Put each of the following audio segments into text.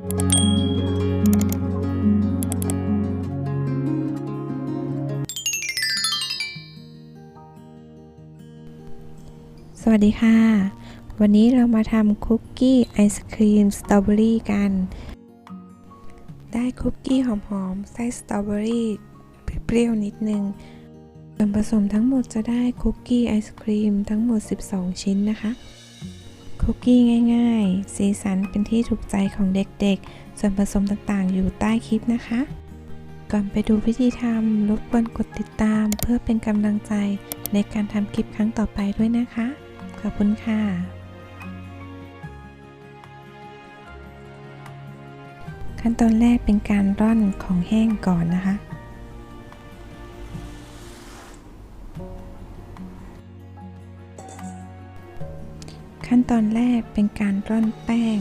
สวัสดีค่ะ วันนี้เรามาทำคุกกี้ไอศครีมสตรอเบอรี่กัน ได้คุกกี้หอมๆไส้สตรอเบอรี่เปรี้ยวนิดนึงส่วนผสมทั้งหมดจะได้คุกกี้ไอศครีมทั้งหมด 12 ชิ้นนะคะ คุกกี้ง่าย ๆ สีสันเป็นที่ถูกใจของเด็กๆ ส่วนผสมต่างๆ อยู่ใต้คลิปนะคะ ก่อนไปดูวิธีทำรบกวนกดติดตาม เพื่อเป็นกำลังใจในการทำคลิปครั้งต่อไปด้วยนะคะ ขอบคุณค่ะ ขั้นตอนแรกเป็นการร่อนของแห้งก่อนนะคะ ตอนแรกเป็นการร่อนแป้ง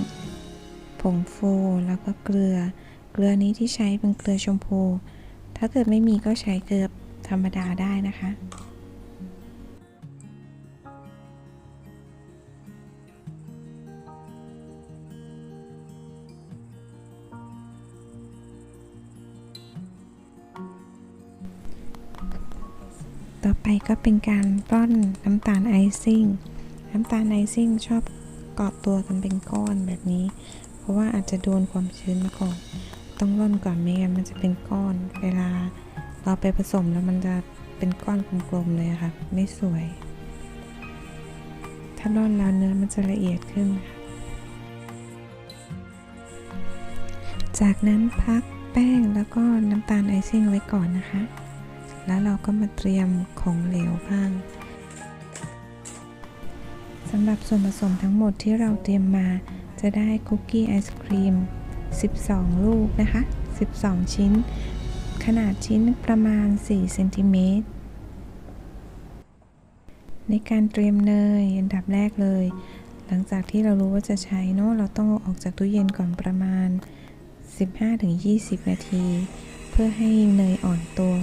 ผงฟูแล้วก็เกลือ เกลือนี้ที่ใช้เป็นเกลือชมพู ถ้าเกิดไม่มีก็ใช้เกลือธรรมดาได้นะคะต่อไปก็เป็นการร่อนน้ำตาลไอซิ่ง น้ำตาลไอซิ่งชอบเกาะตัวกันเป็นก้อนแบบนี้ เพราะว่าอาจจะโดนความชื้นมาก่อน ต้องร่อนก่อนไม่งั้นมันจะเป็นก้อน เวลาเราไปผสมแล้วมันจะเป็นก้อนกลมๆเลยค่ะ ไม่สวย ถ้าร่อนแล้วเนื้อมันจะละเอียดขึ้นค่ะจากนั้นพักแป้งแล้วก็น้ำตาลไอซิ่งไว้ก่อนนะคะ แล้วเราก็มาเตรียมของเหลวบ้าง สำหรับส่วนผสมทั้งหมดที่เราเตรียมมา จะได้คุกกี้ไอศครีม 12 ลูกนะคะ 12 ชิ้น ขนาดชิ้นประมาณ 4 เซนติเมตร ในการเตรียมเนยอันดับแรกเลย หลังจากที่เรารู้ว่าจะใช้เนาะเราต้องออกจากตู้เย็นก่อนประมาณ 15-20 นาที เพื่อให้เนยอ่อนตัว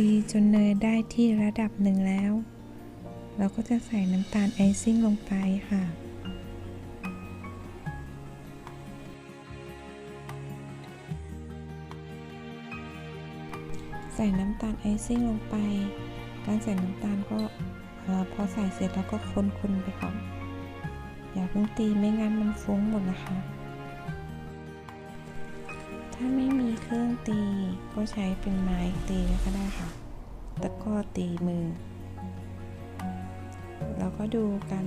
ตีจนเนยได้ที่ระดับหนึ่งแล้ว เราก็จะใส่น้ำตาลไอซิ่งลงไปค่ะ ใส่น้ำตาลไอซิ่งลงไป การใส่น้ำตาลก็พอใส่เสร็จแล้วก็คนๆไปก่อนอย่าเพิ่งตีไม่งั้นมันฟุ้งหมดนะคะ ถ้าไม่มีเครื่องตีก็ใช้เป็นไม้ตีก็ได้ค่ะ ตะก้อตีมือ แล้วก็ดูการ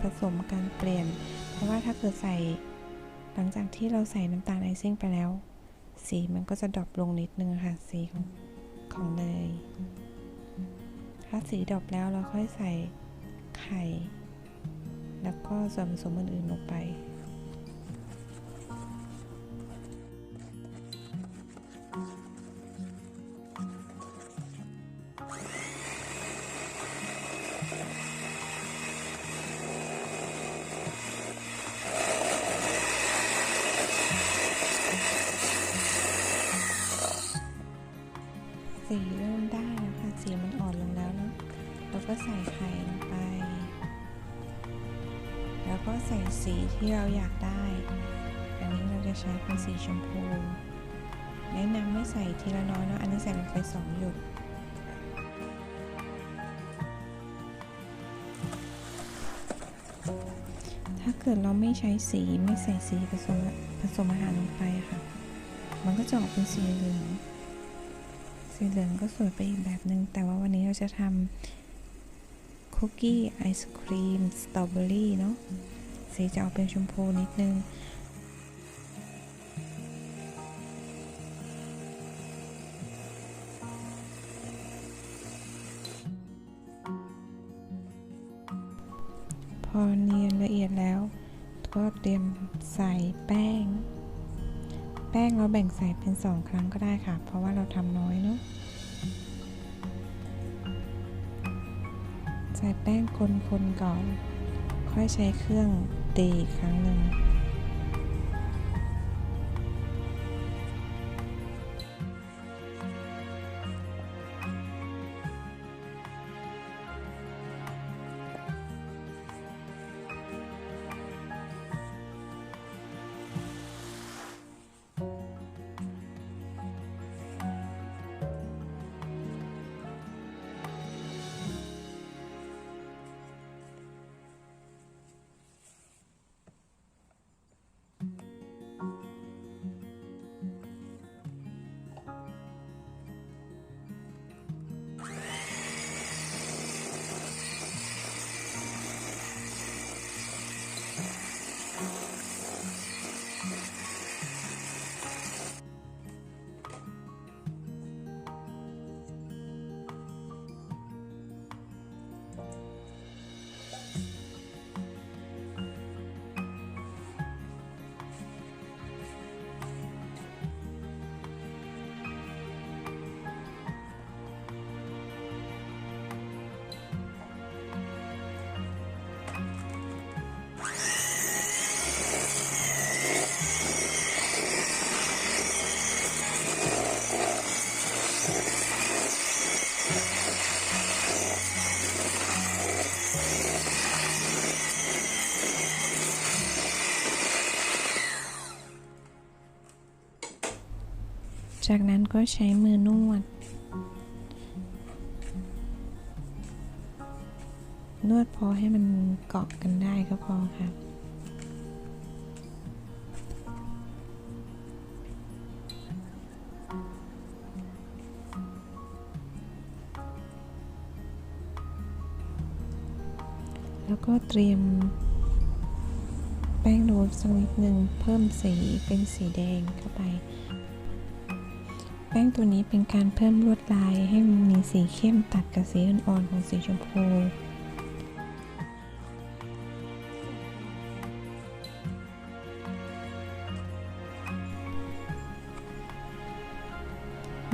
ผสมการเปลี่ยน เพราะว่าถ้าเกิดใส่หลังจากที่เราใส่น้ำตาลไอซิ่งไปแล้ว สีมันก็จะดรอปลงนิดนึงค่ะสีของของเนยถ้าสีดรอปแล้วเราค่อยใส่ไข่ แล้วก็ส่วนผสมอื่นๆลงไป สีที่เราอยากได้ อันนี้เราจะใช้เป็นสีชมพู แนะนำไม่ใส่ทีละน้อยเนาะ อันนี้ใส่ลงไปสองหยดถ้าเกิดเราไม่ใช้สีไม่ใส่สีผสมผสมอาหารลงไปค่ะ มันก็จะออกเป็นสีเหลือง สีเหลืองก็สวยไปอีกแบบหนึง่งแต่ว่าวันนี้เราจะทำคุกกี้ไอศครีมสตรอเบอรี่เนาะ สีจะออกเป็นชมพูนิดนึง พอเนียนละเอียดแล้ว ก็เตรียมใส่แป้ง แป้งเราแบ่งใส่เป็นสองครั้งก็ได้ค่ะ เพราะว่าเราทำน้อยเนาะใส่แป้งคนๆก่อน ค่อยใช้เครื่อง ตีอีกครั้งหนึ่ง จากนั้นก็ใช้มือนวด นวดพอให้มันเกาะกันได้ก็พอค่ะแล้วก็เตรียม แป้งโรสสักนิดหนึ่งเพิ่มสีเป็นสีแดงเข้าไป แป้งตัวนี้เป็นการเพิ่มลวดลายให้มันมีสีเข้มตัดกับสีอ่อนๆของสีชมพู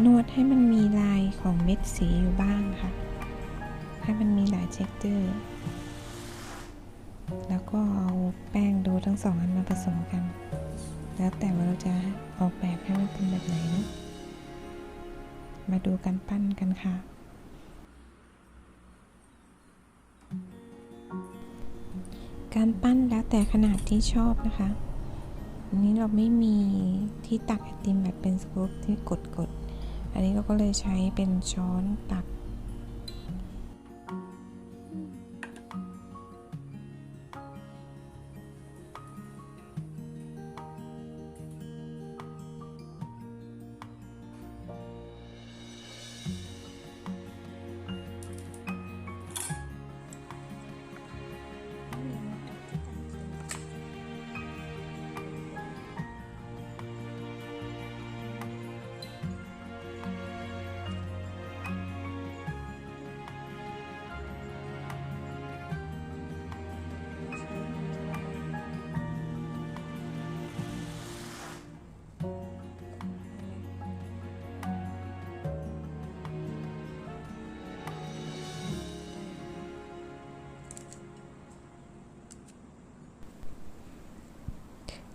นวดให้มันมีลายของเม็ดสีอยู่บ้างค่ะ ให้มันมีหลายเท็กเจอร์ แล้วก็เอาแป้งโดทั้งสองอันมาผสมกัน แล้วแต่ว่าเราจะออกแบบให้มันเป็นแบบไหนเนะ มาดูกันปั้นกันค่ะ การปั้นแล้วแต่ขนาดที่ชอบนะคะอันนี้เราไม่มีที่ตักไอติมแบบเป็นสกู๊ปที่กดๆ อันนี้เราก็เลยใช้เป็นช้อนตัก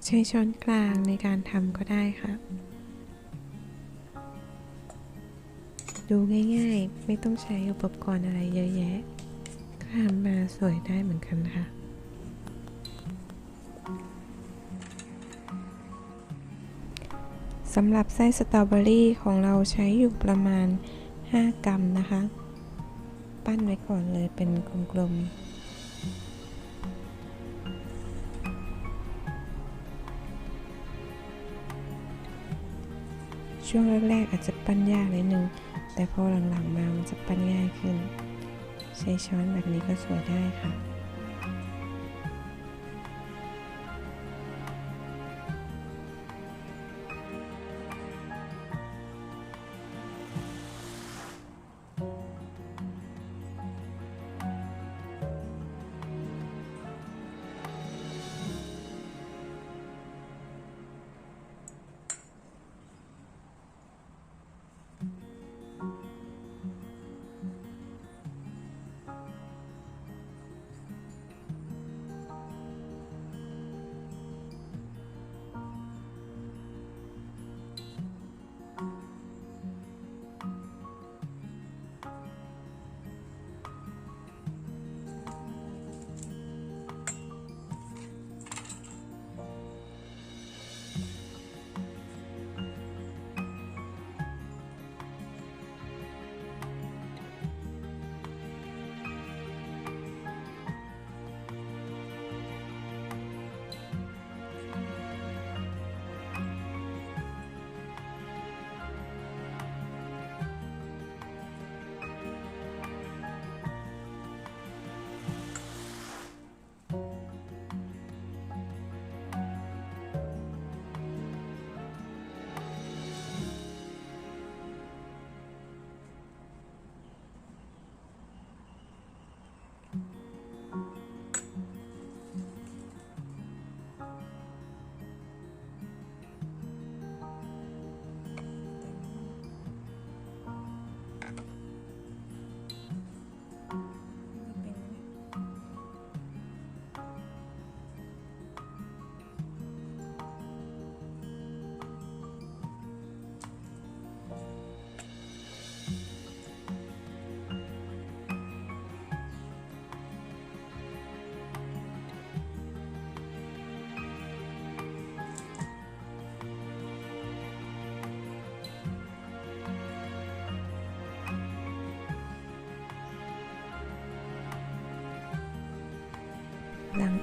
ใช้ช้อนกลางในการทำก็ได้ค่ะ ดูง่ายๆ ไม่ต้องใช้อุปกรณ์อะไรเยอะแยะก็ทำมาสวยได้เหมือนกันค่ะสำหรับไส้สตรอเบอรี่ของเราใช้อยู่ประมาณ 5 กรัมนะคะ ปั้นไว้ก่อนเลยเป็นกลมๆ ช่วงแรกๆอาจจะปั้นยากนิดนึง แต่พอหลังๆมามันจะปั้นง่ายขึ้น ใช้ช้อนแบบนี้ก็สวยได้ค่ะ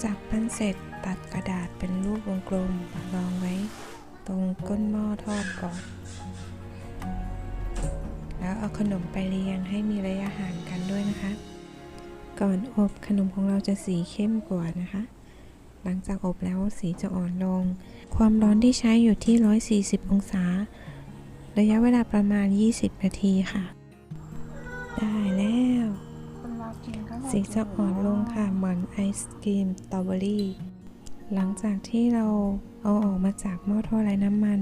จากปั้นเสร็จตัดกระดาษเป็นรูปวงกลมรองไว้ ตรงก้นหม้อทอดก่อน แล้วเอาขนมไปเรียงให้มีระยะห่างกันด้วยนะคะ ก่อนอบขนมของเราจะสีเข้มกว่านะคะ หลังจากอบแล้วสีจะอ่อนลง ความร้อนที่ใช้อยู่ที่ 140 องศา ระยะเวลาประมาณ 20 นาทีค่ะ ได้แล้ว สีจะอ่อนลงค่ะ เหมือนไอศกรีมสตรอเบอรี่ หลังจากที่เราเอาออกมาจากหม้อทอดไร้น้ำมัน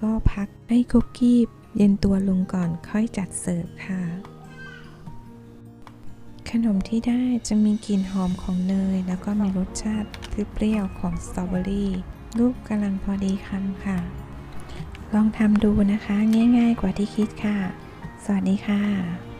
ก็พักให้คุกกี้เย็นตัวลงก่อนค่อยจัดเสิร์ฟค่ะ ขนมที่ได้จะมีกลิ่นหอมของเนย แล้วก็มีรสชาติเปรี้ยวๆของสตรอเบอรี่รูปกำลังพอดีคำค่ะ ลองทำดูนะคะง่ายๆกว่าที่คิดค่ะ สวัสดีค่ะ